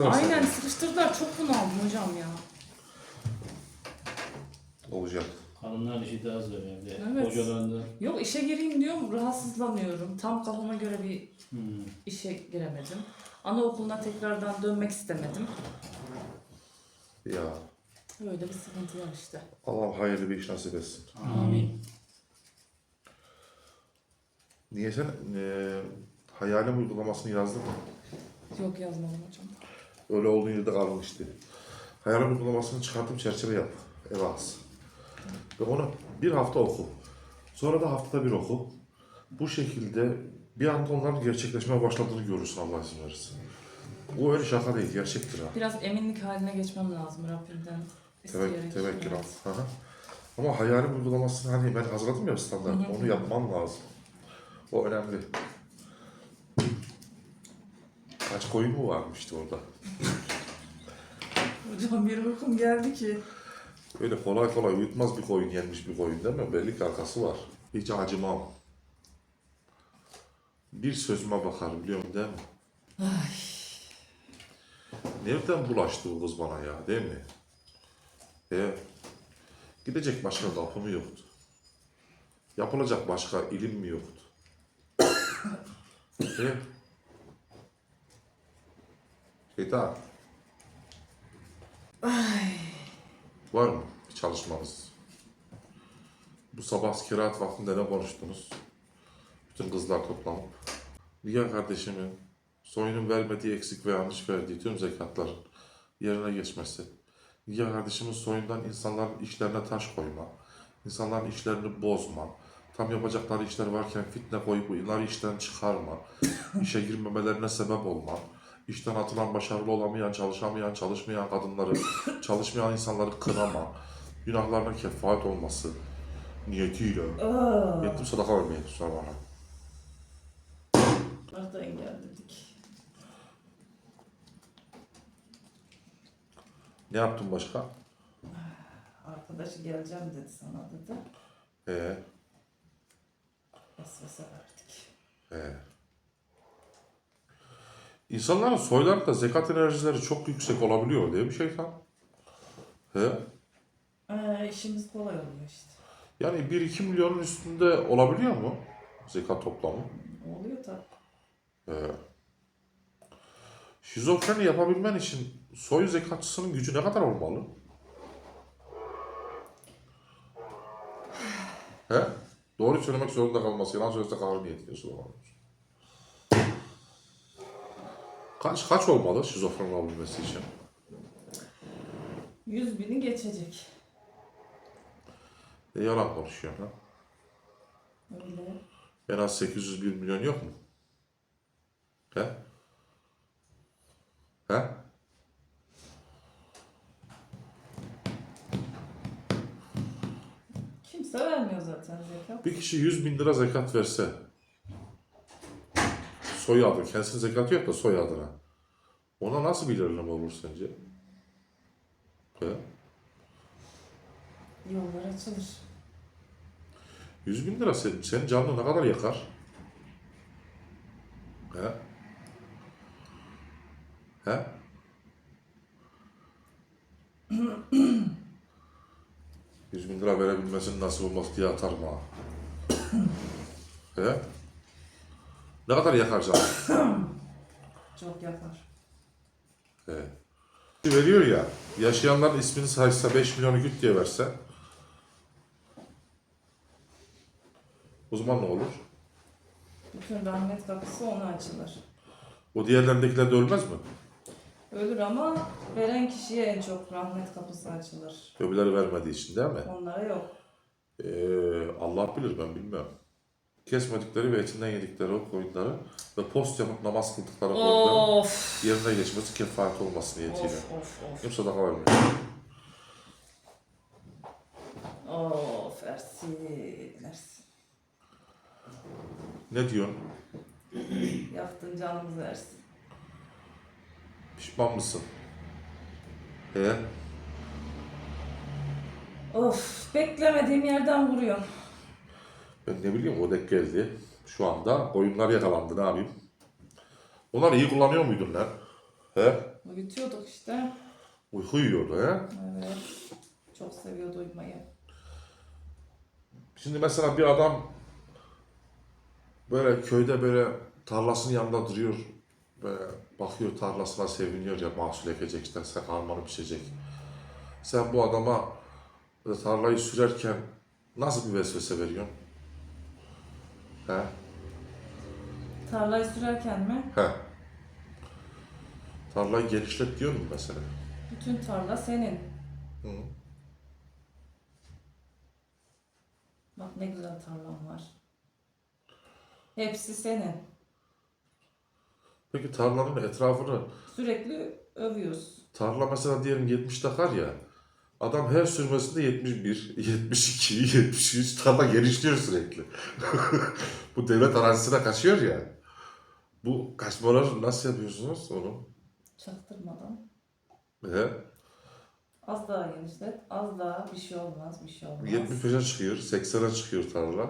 Aynen sıkıştırdılar çok bunaldım hocam ya. Olacak. Hanımlar işi daha zor evde. Evet. Hocalarında Yok işe gireyim diyorum rahatsızlanıyorum. Tam kafama göre bir hmm, işe giremedim. Anaokuluna tekrardan dönmek istemedim. Ya Böyle bir sıkıntı var işte. Allah hayırlı bir iş nasip etsin. amin. Niye sen e, hayalim uygulamasını yazdın mı? Yok yazmadım hocam. Öyle olduğu yerde kalmıştı. Hayalim uygulamasını çıkartıp çerçeve yap. Eve as. Ve onu bir hafta oku. Sonra da haftada bir oku. Bu şekilde bir anda onların gerçekleşmeye başladığını görürsün Allah izin verirse. Bu öyle şaka değil, gerçektir ha. Biraz eminlik haline geçmem lazım Rabbimden. Tevekkül, tevekkül al. Ama hayalim uygulamasını hani ben hazırladım ya standart. Onu yapman lazım. O önemli. Kaç koyun mu varmıştı orada? Hocam bir uykum geldi ki. Öyle kolay kolay uyutmaz bir koyun yenmiş bir koyun değil mi? Belli ki arkası var. Hiç acımam. Bir sözüme bakar biliyor musun değil mi? Ay. Nereden bulaştı bu kız bana ya değil mi? E, gidecek başka kapı mı yoktu? Yapılacak başka ilim mi yoktu? e, Şeytan. Var mı bir çalışmanız? Bu sabah kiraat vaktinde ne konuştunuz? Bütün kızlar toplanıp. Niye kardeşimin soyunun vermediği eksik ve yanlış verdiği tüm zekatların yerine geçmesi. Niye kardeşimin soyundan insanların işlerine taş koyma. insanların işlerini bozma. Tam yapacakları işler varken fitne koyup bunları işten çıkarma. işe girmemelerine sebep olma. İşten atılan başarılı olamayan, çalışamayan, çalışmayan kadınları, çalışmayan insanları kınama. Günahlarına kefaat olması niyetiyle. Yettim sadaka vermeye kusura bakma. Arada engelledik. Ne yaptın başka? Arkadaşı geleceğim dedi sana dedi. Ee, Vesvese verdik. ee. İnsanların soylarında zekat enerjileri çok yüksek olabiliyor değil mi şeytan? He? Ee, işimiz kolay oluyor işte. Yani 1-2 milyonun üstünde olabiliyor mu zekat toplamı? Oluyor tabii. Ee. Şizofreni yapabilmen için soy zekatçısının gücü ne kadar olmalı? He? Doğru söylemek zorunda kalması, yalan söylese kahır niyetliyorsun o zaman. Kaç, kaç olmalı şizofren olabilmesi için? 100 bini geçecek. E, yalan konuşuyor ha. Öyle. En az 801 milyon yok mu? He? He? Kimse vermiyor zaten zekat. Bir kişi 100 bin lira zekat verse soy adı, kendisinin zekatı yok da soy adına. Ona nasıl bir ilerleme olur sence? He? Yollar açılır. 100 bin lira senin, senin canını ne kadar yakar? He? He? Yüz bin lira verebilmesinin nasıl olmaz diye atarım ha. He? Ne kadar yakar canını? Çok yapar. He. Veriyor ya, yaşayanların ismini saysa 5 milyonu güt diye verse o zaman ne olur? Bütün rahmet kapısı ona açılır. O diğerlerindekiler de ölmez mi? Ölür ama veren kişiye en çok rahmet kapısı açılır. Öbürleri vermediği için değil mi? Onlara yok. Ee, Allah bilir ben bilmem. Kesmedikleri ve etinden yedikleri o koyunları ve post yapıp namaz kıldıkları koyunların Of. yerine geçmesi kefaret olması niyetiyle. Of of of. Kim sadaka vermiyor. Of Ersin. Ersin. Ne diyorsun? Yaktın canımızı Ersin. Pişman mısın? He? Of beklemediğim yerden vuruyor. Ben ne bileyim o dek geldi. Şu anda koyunlar yakalandı ne yapayım? Onlar iyi kullanıyor muydun lan? He? Uyutuyorduk işte. Uyku yiyordu he. Evet. Çok seviyordu uyumayı. Şimdi mesela bir adam böyle köyde böyle tarlasının yanında duruyor. Böyle bakıyor tarlasına seviniyor ya mahsul ekecek işte sen harmanı pişecek. Sen bu adama tarlayı sürerken nasıl bir vesvese veriyorsun? He? Tarlayı sürerken mi? He. Tarlayı genişlet diyor mu mesela? Bütün tarla senin. Hı. Bak ne güzel tarlam var. Hepsi senin. Peki tarlanın etrafını Sürekli övüyoruz. Tarla mesela diyelim 70 dakar ya. Adam her sürmesinde 71, 72, 73 tarla genişliyor sürekli. Bu devlet arazisine kaçıyor ya. Bu kaçmaları nasıl yapıyorsunuz onu? Çaktırmadan. He? Az daha genişlet. Az daha bir şey olmaz. Bir şey olmaz. 75'e çıkıyor, 80'e çıkıyor tarla.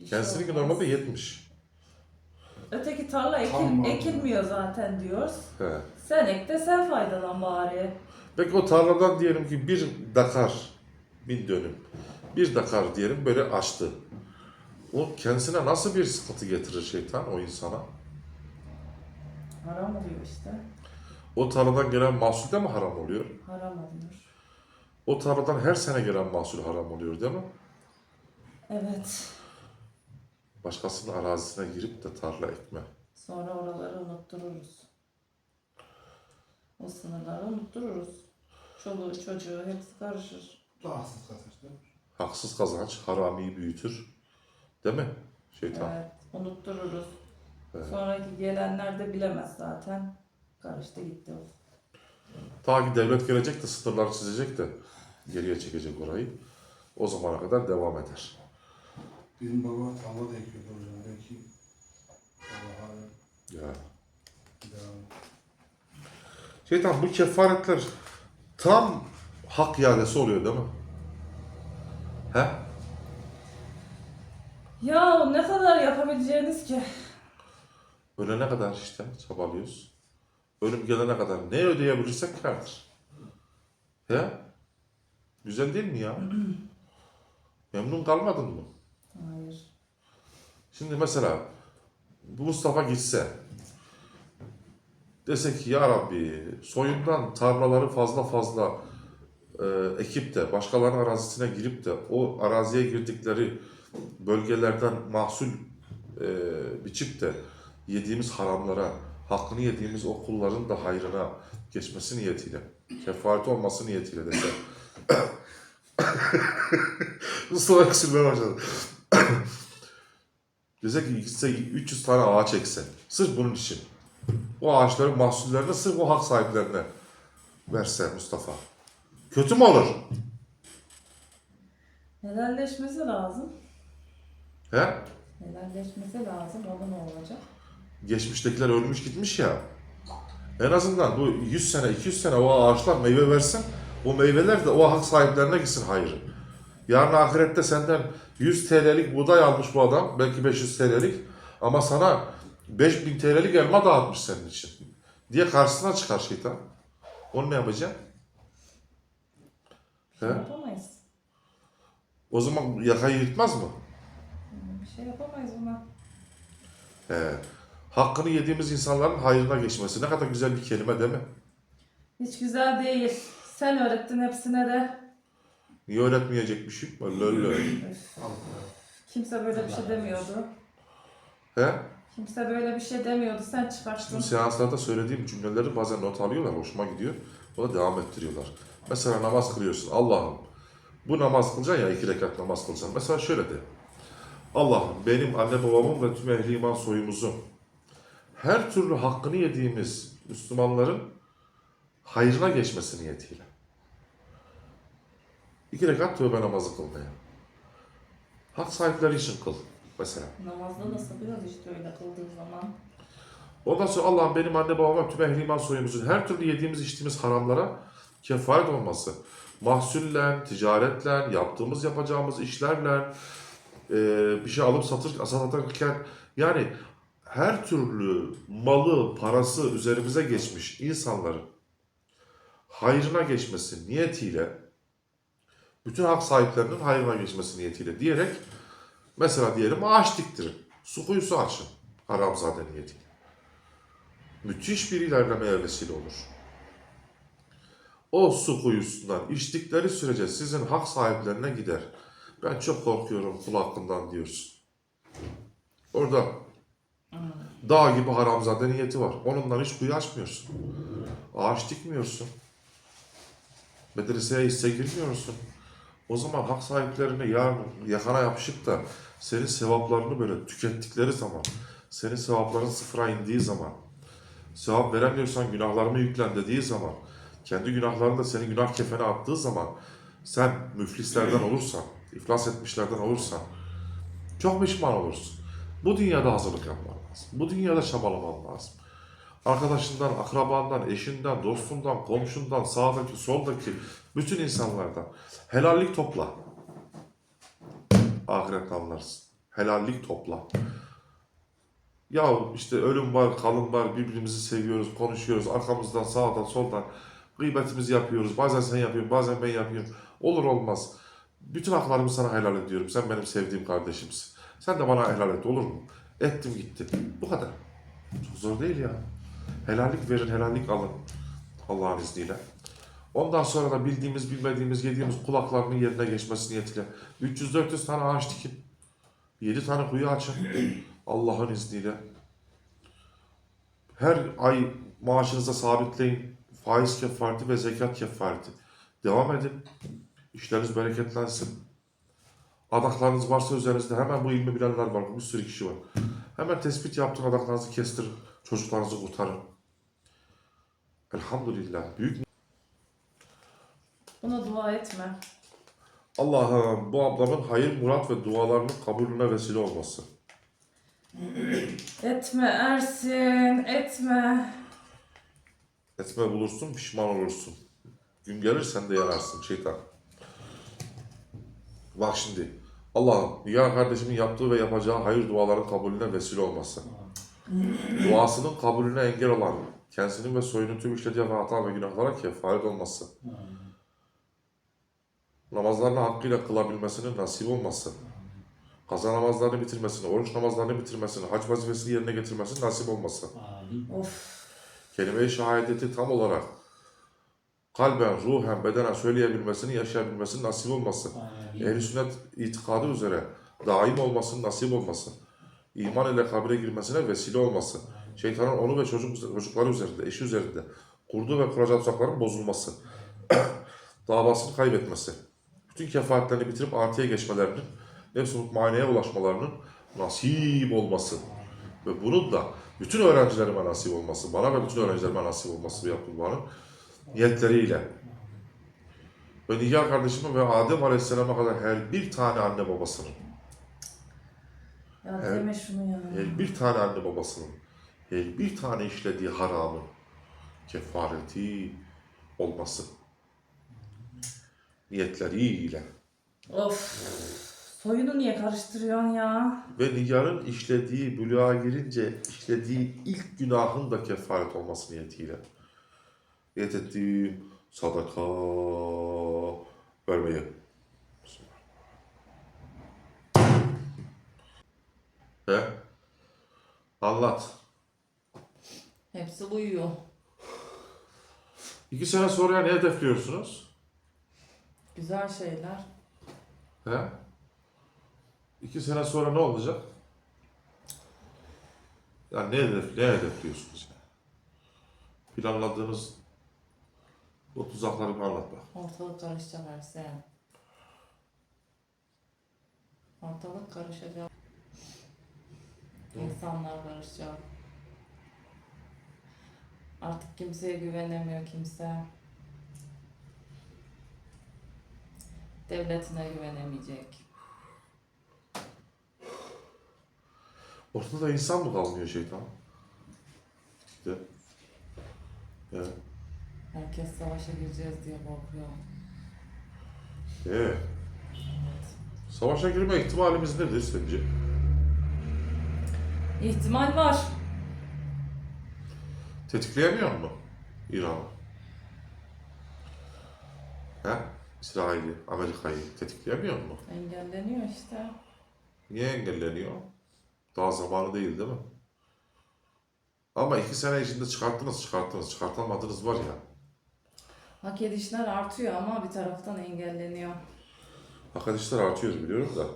Bir şey Kendisininki olmaz. normalde 70. Öteki tarla ekil, Tamam. ekilmiyor zaten diyoruz. He. Sen ek de sen faydalan bari. Peki o tarladan diyelim ki bir dakar, bin dönüm, bir dakar diyelim böyle açtı. O kendisine nasıl bir sıkıntı getirir şeytan o insana? Haram oluyor işte. O tarladan gelen mahsul de mi haram oluyor? Haram oluyor. O tarladan her sene gelen mahsul haram oluyor değil mi? Evet. Başkasının arazisine girip de tarla ekme. Sonra oraları unuttururuz. O sınırları unuttururuz. Çoluğu çocuğu hepsi karışır. Rahatsız kazançlar. Haksız kazanç haramiyi büyütür. Değil mi? Şeytan. Evet. Unuttururuz. Evet. Sonraki gelenler de bilemez zaten. Karıştı gitti o. Ta ki devlet gelecek de sınırları çizecek de geriye çekecek orayı. O zamana kadar devam eder. Benim baba tarla da ekiyordu hocam. Belki Allah hala Ya. devam. Şeytan bu kefaretler tam hak iadesi oluyor değil mi? He? Ya ne kadar yapabileceğiniz ki? Ölene kadar işte çabalıyoruz. Ölüm gelene kadar ne ödeyebilirsek kârdır. He? Güzel değil mi ya? Memnun kalmadın mı? Hayır. Şimdi mesela bu Mustafa gitse dese ki ya Rabbi soyundan tarlaları fazla fazla e, ekip de başkalarının arazisine girip de o araziye girdikleri bölgelerden mahsul e, biçip de yediğimiz haramlara hakkını yediğimiz o kulların da hayrına geçmesi niyetiyle kefaret olması niyetiyle dese Mustafa öksürmeye başladı. Dese ki gitse 300 tane ağaç ekse. Sırf bunun için. O ağaçların mahsullerini sırf o hak sahiplerine verse Mustafa. Kötü mü olur? Helalleşmesi lazım. He? Helalleşmesi lazım. O da ne olacak? Geçmiştekiler ölmüş gitmiş ya. En azından bu 100 sene, 200 sene o ağaçlar meyve versin. O meyveler de o hak sahiplerine gitsin hayrı. Yarın ahirette senden 100 TL'lik buğday almış bu adam. Belki 500 TL'lik. Ama sana 5000 TL'lik elma dağıtmış senin için. Diye karşısına çıkar şeytan. Onu ne yapacaksın? He? yapamayız. O zaman yakayı yırtmaz mı? Bir şey yapamayız buna. He. Hakkını yediğimiz insanların hayrına geçmesi. Ne kadar güzel bir kelime değil mi? Hiç güzel değil. Sen öğrettin hepsine de. Niye öğretmeyecekmişim? Löllö. Üf. Kimse böyle bir şey demiyordu. He? Kimse böyle bir şey demiyordu. Sen çıkarttın. Şimdi seanslarda söylediğim cümleleri bazen not alıyorlar, hoşuma gidiyor. O da devam ettiriyorlar. Mesela namaz kılıyorsun. Allah'ım bu namaz kılacaksın ya iki rekat namaz kılacaksın. Mesela şöyle de. Allah'ım benim anne babamın ve tüm ehli iman soyumuzun her türlü hakkını yediğimiz Müslümanların hayrına geçmesi niyetiyle. İki rekat tövbe namazı kılmaya. Hak sahipleri için kıl mesela. Namazda nasıl biraz işte öyle kıldığın zaman. Ondan sonra Allah'ım benim anne babama tüm ehli iman soyumuzun her türlü yediğimiz içtiğimiz haramlara kefaret olması. Mahsulle, ticaretle, yaptığımız yapacağımız işlerle, e, bir şey alıp satır, satarken yani her türlü malı, parası üzerimize geçmiş insanların hayrına geçmesi niyetiyle bütün hak sahiplerinin hayrına geçmesi niyetiyle diyerek mesela diyelim ağaç diktirin. Su kuyusu açın. Haramzade niyetiyle. Müthiş bir ilerlemeye vesile olur. O su kuyusundan içtikleri sürece sizin hak sahiplerine gider. Ben çok korkuyorum kul hakkından diyorsun. Orada dağ gibi haramzade niyeti var. Onundan hiç kuyu açmıyorsun. Ağaç dikmiyorsun. Medreseye hisse girmiyorsun. O zaman hak sahiplerine yarın yakana yapışıp da senin sevaplarını böyle tükettikleri zaman, senin sevapların sıfıra indiği zaman, sevap veremiyorsan günahlarımı yüklen dediği zaman, kendi günahlarını da senin günah kefene attığı zaman, sen müflislerden olursan, iflas etmişlerden olursan, çok pişman olursun. Bu dünyada hazırlık yapman lazım. Bu dünyada çabalaman lazım. Arkadaşından, akrabandan, eşinden, dostundan, komşundan, sağdaki, soldaki bütün insanlardan helallik topla. Ahirette anlarsın. Helallik topla. Ya işte ölüm var, kalım var, birbirimizi seviyoruz, konuşuyoruz, arkamızdan, sağdan, soldan gıybetimizi yapıyoruz. Bazen sen yapıyorsun, bazen ben yapıyorum. Olur olmaz. Bütün haklarımı sana helal ediyorum. Sen benim sevdiğim kardeşimsin. Sen de bana helal et olur mu? Ettim gitti. Bu kadar. Çok zor değil ya. Helallik verin, helallik alın. Allah'ın izniyle. Ondan sonra da bildiğimiz, bilmediğimiz, yediğimiz kulaklarının yerine geçmesi niyetiyle 300-400 tane ağaç dikin. 7 tane kuyu açın. Allah'ın izniyle. Her ay maaşınıza sabitleyin. Faiz kefareti ve zekat kefareti. Devam edin. İşleriniz bereketlensin. Adaklarınız varsa üzerinizde hemen bu ilmi bilenler var. Bir sürü kişi var. Hemen tespit yaptın adaklarınızı kestirin. Çocuklarınızı kurtarın. Elhamdülillah. Büyük Buna dua etme. Allah'ım bu ablamın hayır, murat ve dualarının kabulüne vesile olması. Etme Ersin, etme. Etme bulursun, pişman olursun. Gün gelir sen de yanarsın şeytan. Bak şimdi. Allah'ım ya kardeşimin yaptığı ve yapacağı hayır duaların kabulüne vesile olması. Duasının kabulüne engel olan, kendisinin ve soyunun tüm işlediği hata ve günahlara kefaret olması. Namazlarını hakkıyla kılabilmesinin nasip olması. Kaza namazlarını bitirmesini, oruç namazlarını bitirmesini, hac vazifesini yerine getirmesinin nasip olması. Amin. Of. kelime-i şehadeti tam olarak kalben, ruhen, bedenen söyleyebilmesini, yaşayabilmesinin nasip olması. Amin. Ehl-i sünnet itikadı üzere daim olmasının nasip olması. iman ile kabire girmesine vesile olması. Şeytanın onu ve çocuk, çocukları üzerinde, eşi üzerinde kurduğu ve kuracağı tuzakların bozulması. davasını kaybetmesi. Bütün kefaatlerini bitirip artıya geçmelerinin, nefs-i mutmaineye ulaşmalarının nasip olması. Ve bunun da bütün öğrencilerime nasip olması, bana ve bütün öğrencilerime nasip olması bir Abdülbah'ın niyetleriyle. Ve Nigar kardeşime ve Adem Aleyhisselam'a kadar her bir tane anne babasının, Ya şunu ya. her bir tane anne babasının, her bir tane işlediği haramın kefareti olması. Niyetleriyle. Of. Soyunu niye karıştırıyorsun ya? Ve Nigar'ın işlediği, buluğa girince işlediği ilk günahın da kefaret olması niyetiyle. Niyet ettiğim sadaka vermeye. He? Anlat. Hepsi uyuyor. İki sene sonra ne hedefliyorsunuz? Güzel şeyler. He? İki sene sonra ne olacak? Ya ne hedef, ne hedefliyorsunuz? Yani? Planladığınız o tuzakları bir anlat bak. Ortalık karışacak Ersin. Ortalık karışacak. İnsanlar karışacak. Artık kimseye güvenemiyor kimse. Devletine güvenemeyecek. Ortada insan mı kalmıyor şeytan? İşte. Evet. Herkes savaşa gireceğiz diye korkuyor. Evet. Savaşa girme ihtimalimiz nedir sence? İhtimal var. Tetikleyemiyor mu İran'ı? He? İsrail'i, Amerika'yı tetikleyemiyor mu? Engelleniyor işte. Niye engelleniyor? Daha zamanı değil değil mi? Ama iki sene içinde çıkarttınız, çıkarttınız. Çıkartamadınız var ya. Hak edişler artıyor ama bir taraftan engelleniyor. Hak edişler artıyor biliyorum da.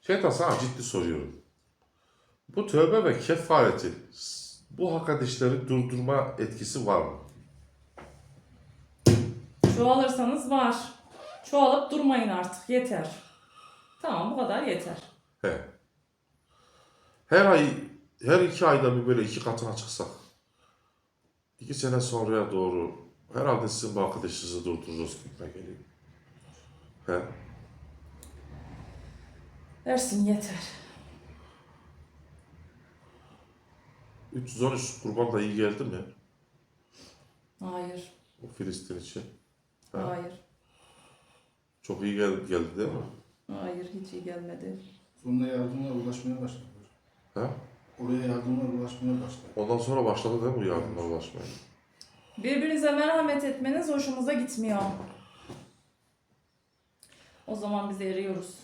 Şeytan sana ciddi soruyorum. Bu tövbe ve kefareti bu hak edişleri durdurma etkisi var mı? Çoğalırsanız var. Çoğalıp durmayın artık yeter. Tamam bu kadar yeter. He. Her ay, her iki ayda bir böyle iki katına çıksak. iki sene sonraya doğru herhalde sizin bu arkadaşınızı durdururuz gitme geliyor. He. Dersin yeter. 313 kurban da iyi geldi mi? Hayır. O Filistin için. Ha. Hayır. Çok iyi geldi, geldi değil mi? Hayır hiç iyi gelmedi. Sonra yardımlar ulaşmaya başladı. Ha? Oraya yardımlar ulaşmaya başladı. Ondan sonra başladı değil mi bu yardımlar ulaşmaya? Birbirinize merhamet etmeniz hoşumuza gitmiyor. O zaman biz eriyoruz.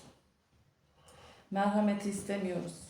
Merhameti istemiyoruz.